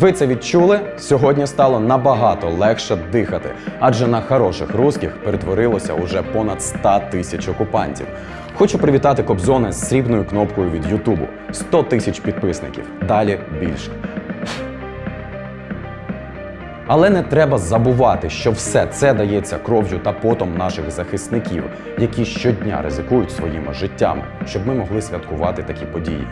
Ви це відчули? Сьогодні стало набагато легше дихати, адже на хороших русських перетворилося уже понад 100 тисяч окупантів. Хочу привітати Кобзона з срібною кнопкою від Ютубу. 100 тисяч підписників. Далі більше. Але не треба забувати, що все це дається кров'ю та потом наших захисників, які щодня ризикують своїми життями, щоб ми могли святкувати такі події.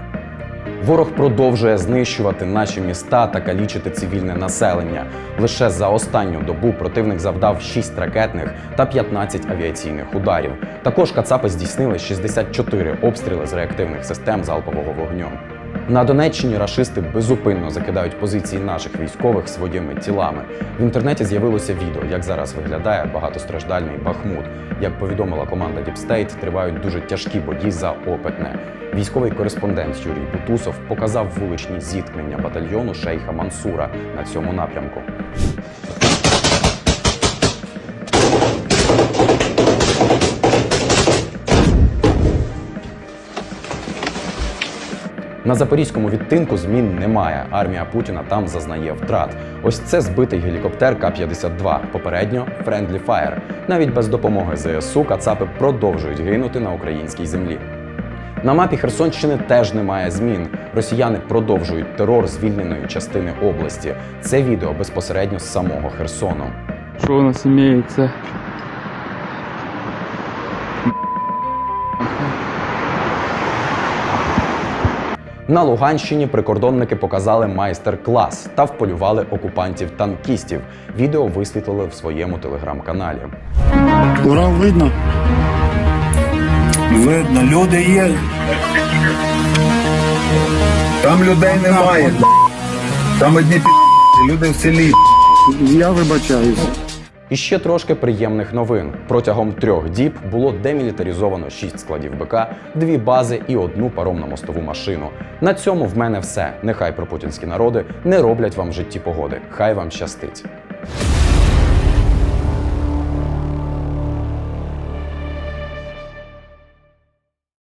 Ворог продовжує знищувати наші міста та калічити цивільне населення. Лише за останню добу противник завдав 6 ракетних та 15 авіаційних ударів. Також Кацапи здійснили 64 обстріли з реактивних систем залпового вогню. На Донеччині рашисти безупинно закидають позиції наших військових своїми тілами. В інтернеті з'явилося відео, як зараз виглядає багатостраждальний Бахмут. Як повідомила команда State, тривають дуже тяжкі бої за опитне. Військовий кореспондент Юрій Бутусов показав вуличні зіткнення батальйону шейха Мансура на цьому напрямку. На запорізькому відтинку змін немає. Армія Путіна там зазнає втрат. Ось це збитий гелікоптер К-52. Попередньо Friendly Fire. Навіть без допомоги ЗСУ Кацапи продовжують гинути на українській землі. На мапі Херсонщини теж немає змін. Росіяни продовжують терор звільненої частини області. Це відео безпосередньо з самого Херсону. Что у нас имеется? На Луганщині прикордонники показали майстер-клас та вполювали окупантів-танкістів. Відео висвітлили в своєму телеграм-каналі. Урал видно? Видно, люди є. Там людей немає. Там одні пі***, люди в селі. Я вибачаюся. І ще трошки приємних новин. Протягом трьох діб було демілітаризовано шість складів БК, дві бази і одну паромно-мостову машину. На цьому в мене все. Нехай пропутінські народи не роблять вам в житті погоди. Хай вам щастить.